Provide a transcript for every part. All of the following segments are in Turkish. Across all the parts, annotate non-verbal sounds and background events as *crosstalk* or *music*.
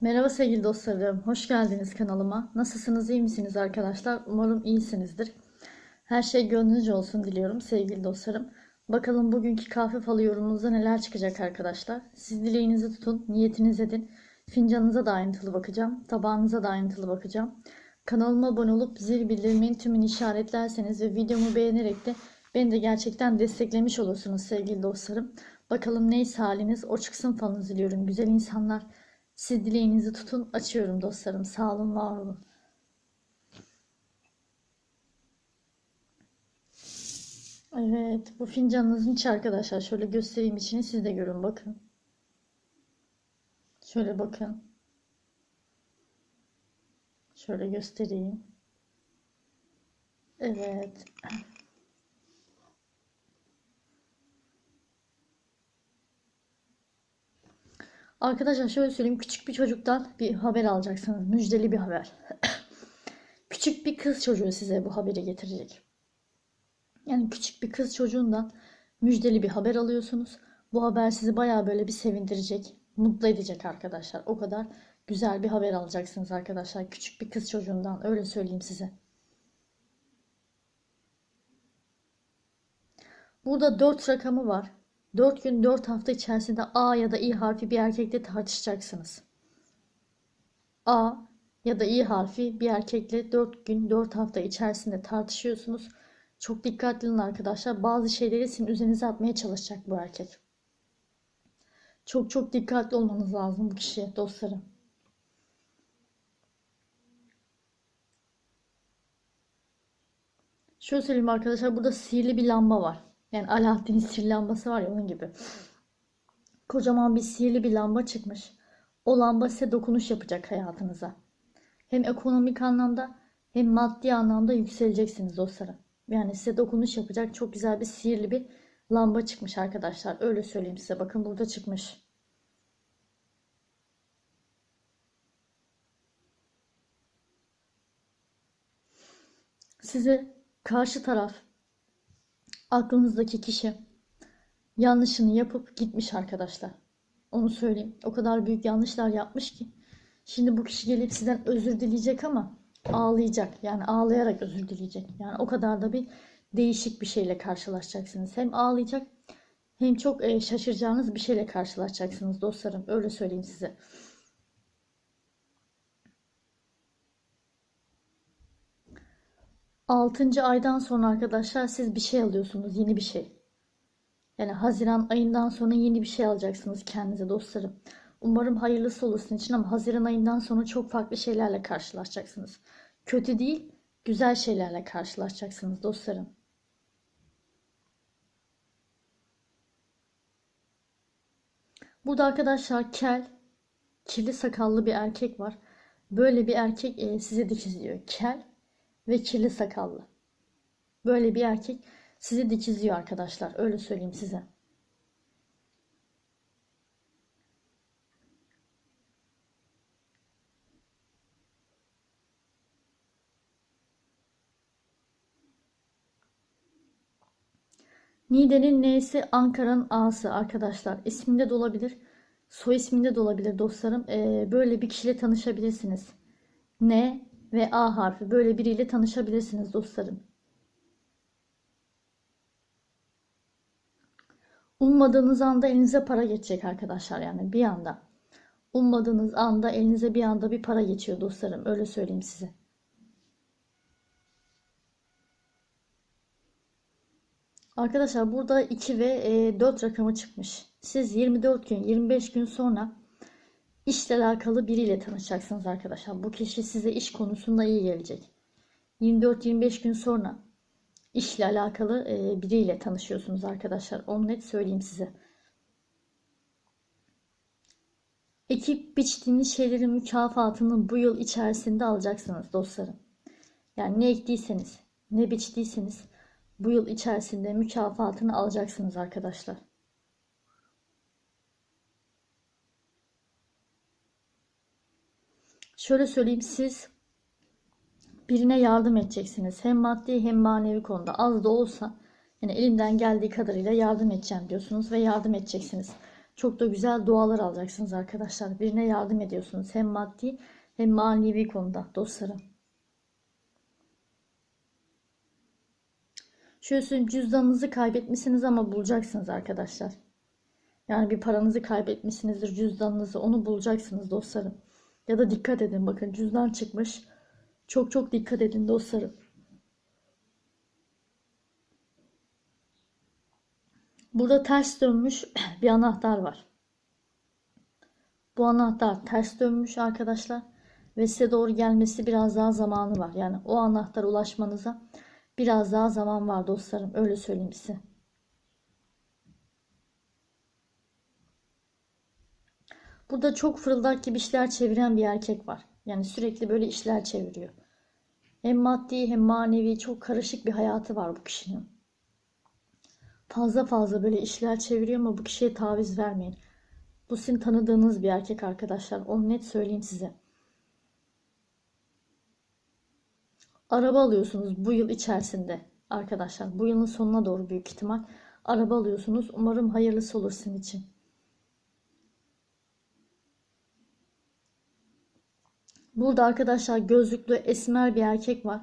Merhaba sevgili dostlarım, hoş geldiniz kanalıma. Nasılsınız, iyi misiniz arkadaşlar? Umarım iyisinizdir. Her şey gönlünüzce olsun diliyorum sevgili dostlarım. Bakalım bugünkü kahve falı yorumunuzda neler çıkacak arkadaşlar. Siz dileğinizi tutun, niyetiniz edin. Fincanınıza da ayrıntılı bakacağım, tabağınıza da ayrıntılı bakacağım. Kanalıma abone olup zil bildirimin tümünü işaretlerseniz ve videomu beğenerek de beni de gerçekten desteklemiş olursunuz sevgili dostlarım. Bakalım neyse haliniz, o çıksın falınızı diliyorum güzel insanlar. Siz dileğinizi tutun. Açıyorum dostlarım. Sağ olun, var olun. Evet, bu fincanınızın içi arkadaşlar. Şöyle göstereyim içini siz de görün bakın. Şöyle bakın. Şöyle göstereyim. Evet. Arkadaşlar şöyle söyleyeyim. Küçük bir çocuktan bir haber alacaksınız. Müjdeli bir haber. *coughs* küçük bir kız çocuğu size bu haberi getirecek. Yani küçük bir kız çocuğundan müjdeli bir haber alıyorsunuz. Bu haber sizi bayağı böyle bir sevindirecek, mutlu edecek arkadaşlar. O kadar güzel bir haber alacaksınız arkadaşlar. Küçük bir kız çocuğundan öyle söyleyeyim size. Burada 4 rakamı var. 4 gün 4 hafta içerisinde A ya da İ harfi bir erkekle tartışacaksınız. A ya da İ harfi bir erkekle 4 gün 4 hafta içerisinde tartışıyorsunuz. Çok dikkatli olun arkadaşlar. Bazı şeyleri sizin üzerinize atmaya çalışacak bu erkek. Çok çok dikkatli olmanız lazım bu kişiye dostlarım. Şöyle söyleyeyim arkadaşlar burada sihirli bir lamba var. Yani Alaaddin'in sihirli lambası var ya onun gibi. Kocaman bir sihirli bir lamba çıkmış. O lamba size dokunuş yapacak hayatınıza. Hem ekonomik anlamda hem maddi anlamda yükseleceksiniz dostlarım. Yani size dokunuş yapacak çok güzel bir sihirli bir lamba çıkmış arkadaşlar. Öyle söyleyeyim size. Bakın burada çıkmış. Size karşı taraf aklınızdaki kişi yanlışını yapıp gitmiş arkadaşlar. Onu söyleyeyim. O kadar büyük yanlışlar yapmış ki. Şimdi bu kişi gelip sizden özür dileyecek ama ağlayacak. Yani ağlayarak özür dileyecek. Yani o kadar da bir değişik bir şeyle karşılaşacaksınız. Hem ağlayacak hem çok e, şaşıracağınız bir şeyle karşılaşacaksınız dostlarım. Öyle söyleyeyim size. Altıncı aydan sonra arkadaşlar siz bir şey alıyorsunuz. Yeni bir şey. Yani Haziran ayından sonra yeni bir şey alacaksınız kendinize dostlarım. Umarım hayırlısı olur sizin için ama Haziran ayından sonra çok farklı şeylerle karşılaşacaksınız. Kötü değil, güzel şeylerle karşılaşacaksınız dostlarım. Burada arkadaşlar kel, kirli sakallı bir erkek var. Böyle bir erkek e, size dikizliyor. Kel ve kirli sakallı. Böyle bir erkek sizi dikizliyor arkadaşlar. Öyle söyleyeyim size. Niğde'nin N'si Ankara'nın A'sı arkadaşlar. İsminde de olabilir. Soy isminde de olabilir dostlarım. Ee, böyle bir kişiyle tanışabilirsiniz. N ve A harfi. Böyle biriyle tanışabilirsiniz dostlarım. Ummadığınız anda elinize para geçecek arkadaşlar yani bir anda. Ummadığınız anda elinize bir anda bir para geçiyor dostlarım. Öyle söyleyeyim size. Arkadaşlar burada 2 ve 4 rakamı çıkmış. Siz 24 gün 25 gün sonra işle alakalı biriyle tanışacaksınız arkadaşlar. Bu kişi size iş konusunda iyi gelecek. 24-25 gün sonra işle alakalı biriyle tanışıyorsunuz arkadaşlar. Onu net söyleyeyim size. Ekip biçtiğiniz şeylerin mükafatını bu yıl içerisinde alacaksınız dostlarım. Yani ne ektiyseniz, ne biçtiyseniz bu yıl içerisinde mükafatını alacaksınız arkadaşlar. Şöyle söyleyeyim siz birine yardım edeceksiniz. Hem maddi hem manevi konuda az da olsa yani elimden geldiği kadarıyla yardım edeceğim diyorsunuz ve yardım edeceksiniz. Çok da güzel dualar alacaksınız arkadaşlar. Birine yardım ediyorsunuz. Hem maddi hem manevi konuda dostlarım. Şöyle söyleyeyim cüzdanınızı kaybetmişsiniz ama bulacaksınız arkadaşlar. Yani bir paranızı kaybetmişsinizdir cüzdanınızı onu bulacaksınız dostlarım. Ya da dikkat edin bakın cüzdan çıkmış. Çok çok dikkat edin dostlarım. Burada ters dönmüş *clears throat* bir anahtar var. Bu anahtar ters dönmüş arkadaşlar. Ve size doğru gelmesi biraz daha zamanı var. Yani o anahtar ulaşmanıza biraz daha zaman var dostlarım. Öyle söyleyeyim size. Burada çok fırıldak gibi işler çeviren bir erkek var. Yani sürekli böyle işler çeviriyor. Hem maddi hem manevi çok karışık bir hayatı var bu kişinin. Fazla fazla böyle işler çeviriyor ama bu kişiye taviz vermeyin. Bu sizin tanıdığınız bir erkek arkadaşlar. Onu net söyleyeyim size. Araba alıyorsunuz bu yıl içerisinde arkadaşlar. Bu yılın sonuna doğru büyük ihtimal araba alıyorsunuz. Umarım hayırlısı olur sizin için. Burada arkadaşlar gözlüklü esmer bir erkek var.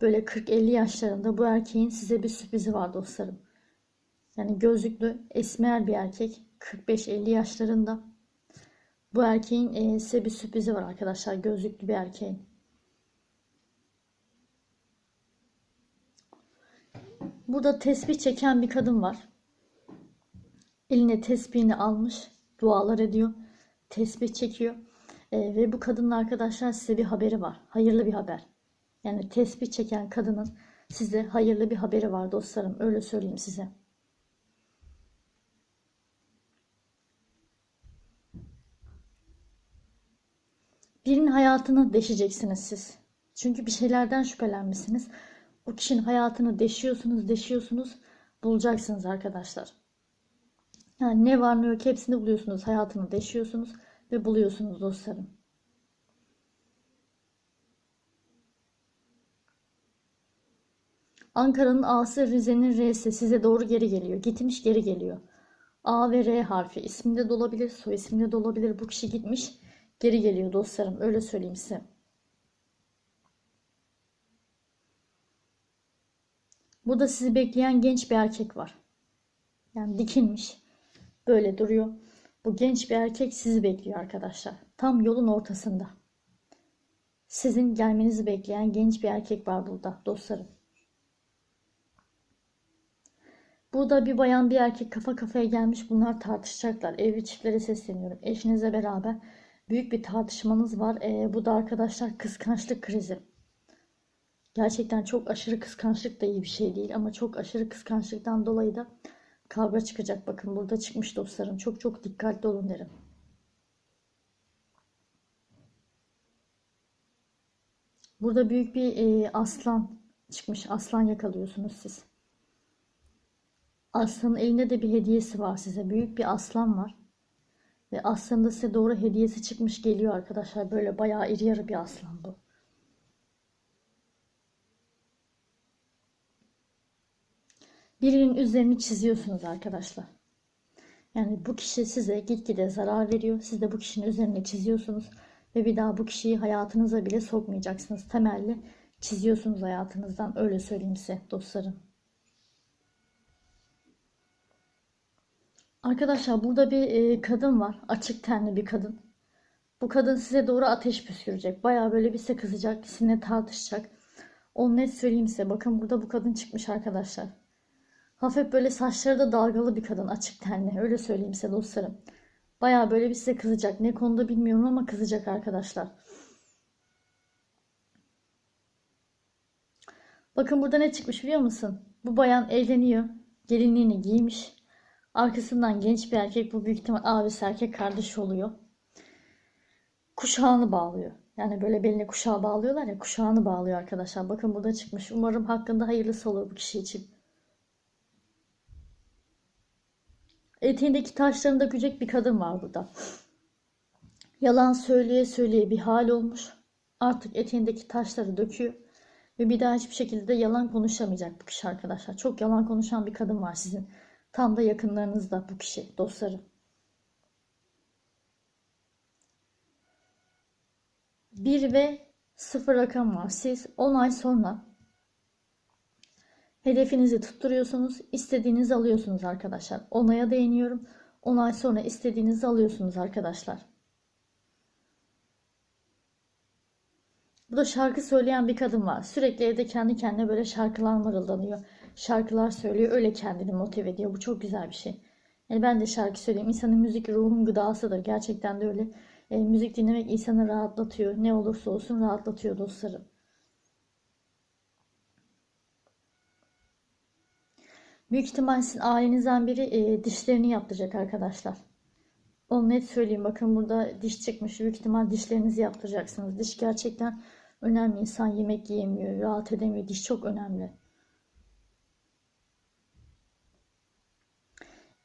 Böyle 40-50 yaşlarında bu erkeğin size bir sürprizi var dostlarım. Yani gözlüklü esmer bir erkek 45-50 yaşlarında. Bu erkeğin e, size bir sürprizi var arkadaşlar. Gözlüklü bir erkeğin. Burada tesbih çeken bir kadın var. Eline tesbihini almış. Dualar ediyor. Tesbih çekiyor. E, ve bu kadının arkadaşlar size bir haberi var. Hayırlı bir haber. Yani tesbih çeken kadının size hayırlı bir haberi var dostlarım. Öyle söyleyeyim size. Birinin hayatını deşeceksiniz siz. Çünkü bir şeylerden şüphelenmişsiniz. O kişinin hayatını deşiyorsunuz, deşiyorsunuz. Bulacaksınız arkadaşlar. Yani ne var ne yok hepsini buluyorsunuz. Hayatını deşiyorsunuz ve buluyorsunuz dostlarım. Ankara'nın A'sı Rize'nin R'si size doğru geri geliyor. Gitmiş geri geliyor. A ve R harfi isminde de olabilir, soy isminde de olabilir. Bu kişi gitmiş geri geliyor dostlarım. Öyle söyleyeyim size. Burada sizi bekleyen genç bir erkek var. Yani dikilmiş. Böyle duruyor. Bu genç bir erkek sizi bekliyor arkadaşlar. Tam yolun ortasında. Sizin gelmenizi bekleyen genç bir erkek var burada dostlarım. Burada bir bayan bir erkek kafa kafaya gelmiş. Bunlar tartışacaklar. Evli çiftlere sesleniyorum. Eşinizle beraber büyük bir tartışmanız var. Ee, bu da arkadaşlar kıskançlık krizi. Gerçekten çok aşırı kıskançlık da iyi bir şey değil ama çok aşırı kıskançlıktan dolayı da kavga çıkacak. Bakın burada çıkmış dostlarım. Çok çok dikkatli olun derim. Burada büyük bir e, aslan çıkmış. Aslan yakalıyorsunuz siz. Aslanın elinde de bir hediyesi var size. Büyük bir aslan var. Ve aslanın da size doğru hediyesi çıkmış geliyor arkadaşlar. Böyle bayağı iri yarı bir aslan bu. Birinin üzerini çiziyorsunuz arkadaşlar. Yani bu kişi size gitgide zarar veriyor. Siz de bu kişinin üzerine çiziyorsunuz. Ve bir daha bu kişiyi hayatınıza bile sokmayacaksınız. Temelli çiziyorsunuz hayatınızdan. Öyle söyleyeyim size dostlarım. Arkadaşlar burada bir e, kadın var. Açık tenli bir kadın. Bu kadın size doğru ateş püskürecek. Baya böyle bir size kızacak. Sizinle tartışacak. Onu net söyleyeyim size. Bakın burada bu kadın çıkmış arkadaşlar. Hafif böyle saçları da dalgalı bir kadın. Açık tenli. Öyle söyleyeyim size dostlarım. Baya böyle bir size kızacak. Ne konuda bilmiyorum ama kızacak arkadaşlar. Bakın burada ne çıkmış biliyor musun? Bu bayan evleniyor. Gelinliğini giymiş. Arkasından genç bir erkek bu büyük ihtimal abisi erkek kardeş oluyor. Kuşağını bağlıyor. Yani böyle beline kuşağı bağlıyorlar ya kuşağını bağlıyor arkadaşlar. Bakın burada çıkmış. Umarım hakkında hayırlısı olur bu kişi için. Eteğindeki taşlarını dökecek bir kadın var burada. Yalan söyleye söyleye bir hal olmuş. Artık eteğindeki taşları döküyor. Ve bir daha hiçbir şekilde yalan konuşamayacak bu kişi arkadaşlar. Çok yalan konuşan bir kadın var sizin. Tam da yakınlarınızda bu kişi, dostlarım. Bir ve sıfır rakam var. Siz 10 ay sonra hedefinizi tutturuyorsunuz. istediğinizi alıyorsunuz arkadaşlar. Onaya değiniyorum. 10 ay sonra istediğinizi alıyorsunuz arkadaşlar. Burada şarkı söyleyen bir kadın var. Sürekli evde kendi kendine böyle şarkılar mırıldanıyor. Şarkılar söylüyor. Öyle kendini motive ediyor. Bu çok güzel bir şey. Yani ben de şarkı söyleyeyim. İnsanın müzik ruhun gıdasıdır. Gerçekten de öyle. E, müzik dinlemek insanı rahatlatıyor. Ne olursa olsun rahatlatıyor dostlarım. Büyük ihtimal sizin ailenizden biri e, dişlerini yaptıracak arkadaşlar. Onu net söyleyeyim. Bakın burada diş çıkmış. Büyük ihtimal dişlerinizi yaptıracaksınız. Diş gerçekten önemli. İnsan yemek yiyemiyor, rahat edemiyor. Diş çok önemli.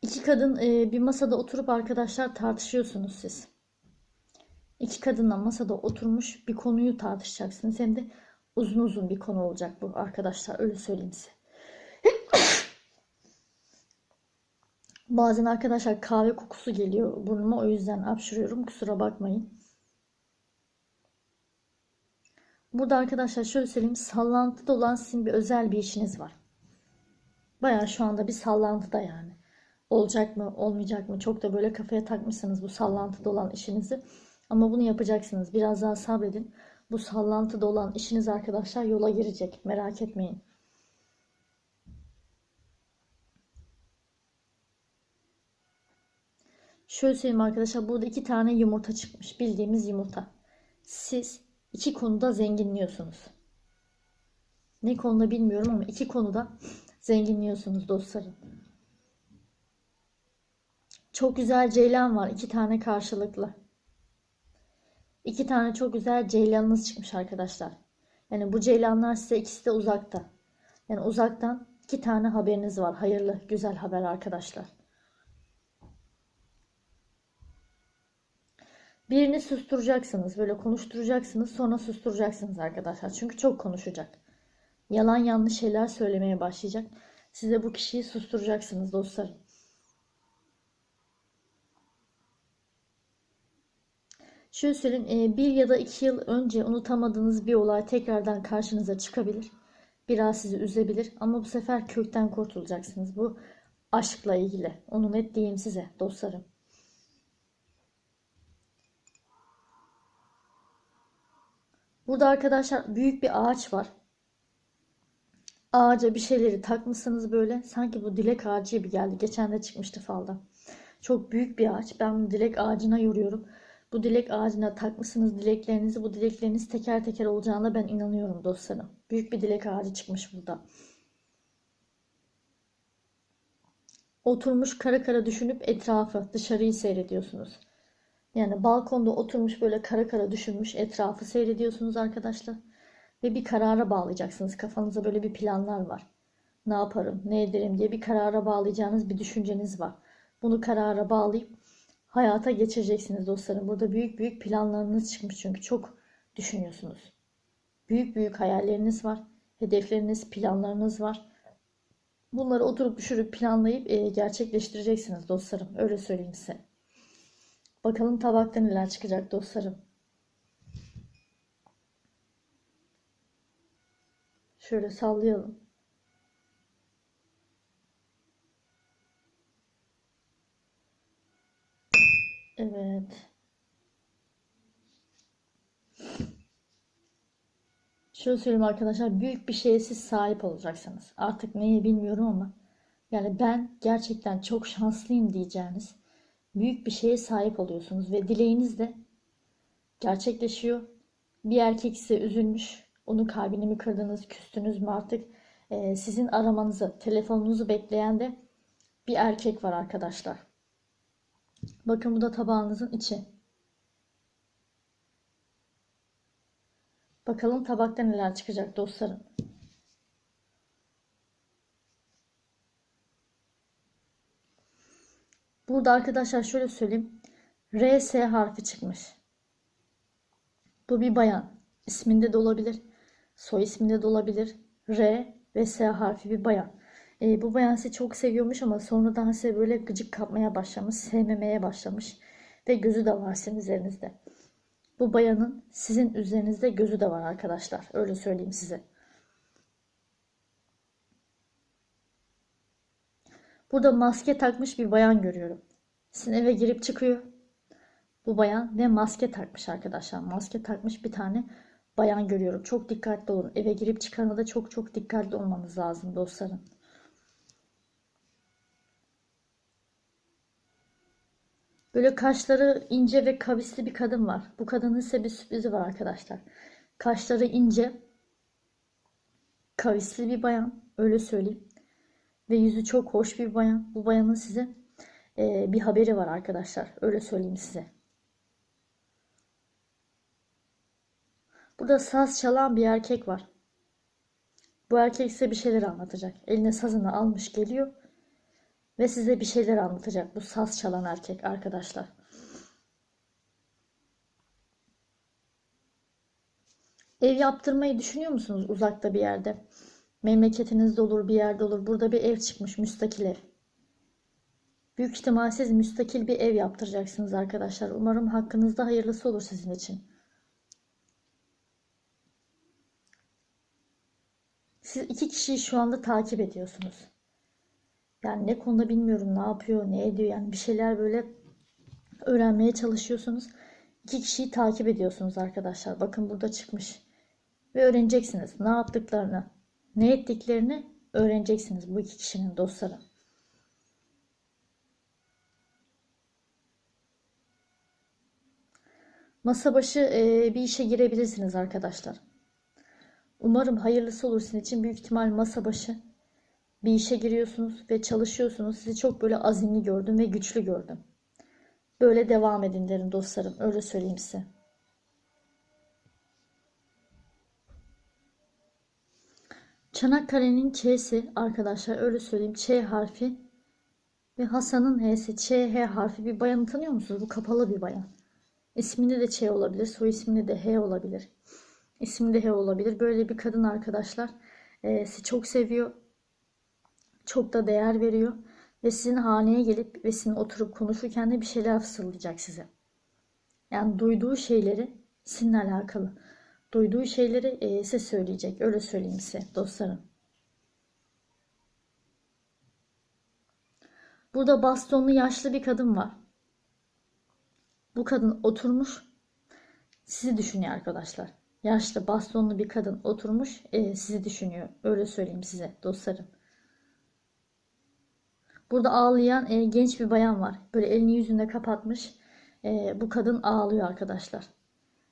İki kadın e, bir masada oturup arkadaşlar tartışıyorsunuz siz. İki kadınla masada oturmuş bir konuyu tartışacaksınız. Hem de uzun uzun bir konu olacak bu arkadaşlar. Öyle söyleyeyim size. Bazen arkadaşlar kahve kokusu geliyor burnuma. O yüzden hapşırıyorum. Kusura bakmayın. Burada arkadaşlar şöyle söyleyeyim. Sallantıda olan sizin bir özel bir işiniz var. Baya şu anda bir sallantıda yani. Olacak mı olmayacak mı çok da böyle kafaya takmışsınız bu sallantıda olan işinizi. Ama bunu yapacaksınız. Biraz daha sabredin. Bu sallantıda olan işiniz arkadaşlar yola girecek. Merak etmeyin. Şöyle söyleyeyim arkadaşlar. Burada iki tane yumurta çıkmış. Bildiğimiz yumurta. Siz iki konuda zenginliyorsunuz. Ne konuda bilmiyorum ama iki konuda zenginliyorsunuz dostlarım. Çok güzel ceylan var. iki tane karşılıklı. İki tane çok güzel ceylanınız çıkmış arkadaşlar. Yani bu ceylanlar size ikisi de uzakta. Yani uzaktan iki tane haberiniz var. Hayırlı, güzel haber arkadaşlar. Birini susturacaksınız. Böyle konuşturacaksınız. Sonra susturacaksınız arkadaşlar. Çünkü çok konuşacak. Yalan yanlış şeyler söylemeye başlayacak. Size bu kişiyi susturacaksınız dostlarım. Şöyle söyleyeyim, e, bir ya da iki yıl önce unutamadığınız bir olay tekrardan karşınıza çıkabilir. Biraz sizi üzebilir ama bu sefer kökten kurtulacaksınız. Bu aşkla ilgili. Onu net diyeyim size dostlarım. Burada arkadaşlar büyük bir ağaç var. Ağaca bir şeyleri takmışsınız böyle. Sanki bu dilek ağacı gibi geldi. Geçen de çıkmıştı falda. Çok büyük bir ağaç. Ben bunu dilek ağacına yoruyorum. Bu dilek ağacına takmışsınız dileklerinizi. Bu dilekleriniz teker teker olacağına ben inanıyorum dostlarım. Büyük bir dilek ağacı çıkmış burada. Oturmuş kara kara düşünüp etrafı, dışarıyı seyrediyorsunuz. Yani balkonda oturmuş böyle kara kara düşünmüş etrafı seyrediyorsunuz arkadaşlar. Ve bir karara bağlayacaksınız. Kafanızda böyle bir planlar var. Ne yaparım, ne ederim diye bir karara bağlayacağınız bir düşünceniz var. Bunu karara bağlayıp hayata geçireceksiniz dostlarım. Burada büyük büyük planlarınız çıkmış çünkü çok düşünüyorsunuz. Büyük büyük hayalleriniz var. Hedefleriniz, planlarınız var. Bunları oturup düşürüp planlayıp e, gerçekleştireceksiniz dostlarım. Öyle söyleyeyim size. Bakalım tabakta neler çıkacak dostlarım. Şöyle sallayalım. Evet. Şöyle söyleyeyim arkadaşlar. Büyük bir şeye siz sahip olacaksınız. Artık neyi bilmiyorum ama. Yani ben gerçekten çok şanslıyım diyeceğiniz büyük bir şeye sahip oluyorsunuz. Ve dileğiniz de gerçekleşiyor. Bir erkek size üzülmüş. Onun kalbini mi kırdınız, küstünüz mü artık? Ee, sizin aramanızı, telefonunuzu bekleyen de bir erkek var arkadaşlar. Bakın bu da tabağınızın içi. Bakalım tabakta neler çıkacak dostlarım. Burada arkadaşlar şöyle söyleyeyim. RS harfi çıkmış. Bu bir bayan. İsminde de olabilir. Soy isminde de olabilir. R ve S harfi bir bayan. E, bu bayan sizi çok seviyormuş ama sonradan size böyle gıcık kapmaya başlamış. Sevmemeye başlamış. Ve gözü de var sizin üzerinizde. Bu bayanın sizin üzerinizde gözü de var arkadaşlar. Öyle söyleyeyim size. Burada maske takmış bir bayan görüyorum. Sizin eve girip çıkıyor. Bu bayan ve maske takmış arkadaşlar. Maske takmış bir tane bayan görüyorum. Çok dikkatli olun. Eve girip çıkana da çok çok dikkatli olmanız lazım dostlarım. Böyle kaşları ince ve kavisli bir kadın var. Bu kadının size bir sürprizi var arkadaşlar. Kaşları ince, kavisli bir bayan. Öyle söyleyeyim. Ve yüzü çok hoş bir bayan. Bu bayanın size e, bir haberi var arkadaşlar. Öyle söyleyeyim size. Burada saz çalan bir erkek var. Bu erkek size bir şeyler anlatacak. Eline sazını almış geliyor. Ve size bir şeyler anlatacak. Bu saz çalan erkek arkadaşlar. Ev yaptırmayı düşünüyor musunuz uzakta bir yerde? Memleketinizde olur bir yerde olur. Burada bir ev çıkmış müstakil ev. Büyük ihtimal siz müstakil bir ev yaptıracaksınız arkadaşlar. Umarım hakkınızda hayırlısı olur sizin için. Siz iki kişiyi şu anda takip ediyorsunuz. Yani ne konuda bilmiyorum ne yapıyor, ne ediyor. Yani bir şeyler böyle öğrenmeye çalışıyorsunuz. İki kişiyi takip ediyorsunuz arkadaşlar. Bakın burada çıkmış. Ve öğreneceksiniz ne yaptıklarını, ne ettiklerini öğreneceksiniz bu iki kişinin dostları. Masa başı e, bir işe girebilirsiniz arkadaşlar. Umarım hayırlısı olur sizin için. Büyük ihtimal masa başı bir işe giriyorsunuz ve çalışıyorsunuz. Sizi çok böyle azimli gördüm ve güçlü gördüm. Böyle devam edin derim dostlarım. Öyle söyleyeyim size. Çanakkale'nin Ç'si arkadaşlar öyle söyleyeyim. Ç harfi ve Hasan'ın H'si. Ç, H harfi bir bayanı tanıyor musunuz? Bu kapalı bir bayan. İsminde de Ç olabilir. Soy isminde de H olabilir. İsminde H olabilir. Böyle bir kadın arkadaşlar. E, sizi çok seviyor. Çok da değer veriyor. Ve sizin haneye gelip ve sizin oturup konuşurken de bir şeyler fısıldayacak size. Yani duyduğu şeyleri sizinle alakalı. Duyduğu şeyleri e, size söyleyecek. Öyle söyleyeyim size dostlarım. Burada bastonlu yaşlı bir kadın var. Bu kadın oturmuş sizi düşünüyor arkadaşlar. Yaşlı bastonlu bir kadın oturmuş e, sizi düşünüyor. Öyle söyleyeyim size dostlarım. Burada ağlayan e, genç bir bayan var. Böyle elini yüzünde kapatmış. E, bu kadın ağlıyor arkadaşlar.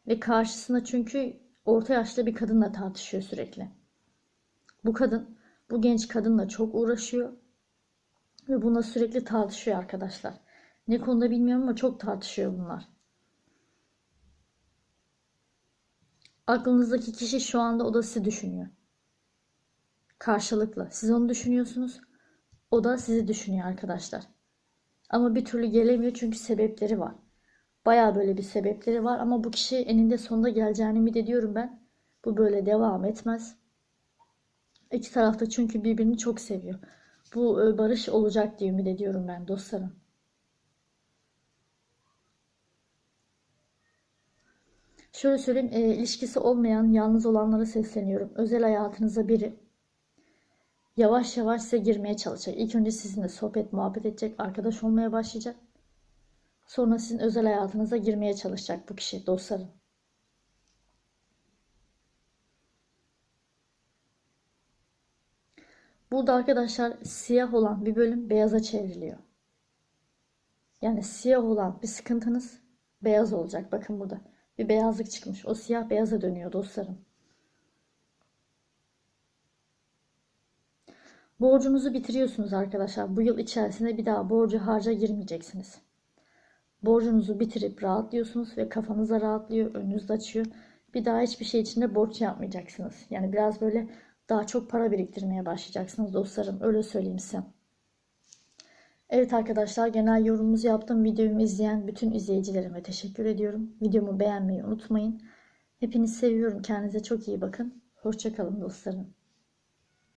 Ve karşısına çünkü orta yaşlı bir kadınla tartışıyor sürekli. Bu kadın bu genç kadınla çok uğraşıyor. Ve buna sürekli tartışıyor arkadaşlar. Ne konuda bilmiyorum ama çok tartışıyor bunlar. Aklınızdaki kişi şu anda o da sizi düşünüyor. Karşılıklı. Siz onu düşünüyorsunuz. O da sizi düşünüyor arkadaşlar. Ama bir türlü gelemiyor çünkü sebepleri var. Baya böyle bir sebepleri var ama bu kişi eninde sonunda geleceğini ümit ediyorum ben. Bu böyle devam etmez. İki tarafta çünkü birbirini çok seviyor. Bu e, barış olacak diye ümit ediyorum ben dostlarım. Şöyle söyleyeyim, e, ilişkisi olmayan, yalnız olanlara sesleniyorum. Özel hayatınıza biri yavaş yavaş size girmeye çalışacak. İlk önce sizinle sohbet, muhabbet edecek, arkadaş olmaya başlayacak. Sonra sizin özel hayatınıza girmeye çalışacak bu kişi, dostlarım. Burada arkadaşlar siyah olan bir bölüm beyaza çevriliyor. Yani siyah olan bir sıkıntınız beyaz olacak. Bakın burada bir beyazlık çıkmış. O siyah beyaza dönüyor dostlarım. Borcunuzu bitiriyorsunuz arkadaşlar. Bu yıl içerisinde bir daha borcu harca girmeyeceksiniz. Borcunuzu bitirip rahatlıyorsunuz ve kafanıza rahatlıyor, önünüz açıyor. Bir daha hiçbir şey içinde borç yapmayacaksınız. Yani biraz böyle daha çok para biriktirmeye başlayacaksınız dostlarım. Öyle söyleyeyim size. Evet arkadaşlar genel yorumumuzu yaptım. Videomu izleyen bütün izleyicilerime teşekkür ediyorum. Videomu beğenmeyi unutmayın. Hepinizi seviyorum. Kendinize çok iyi bakın. Hoşçakalın dostlarım.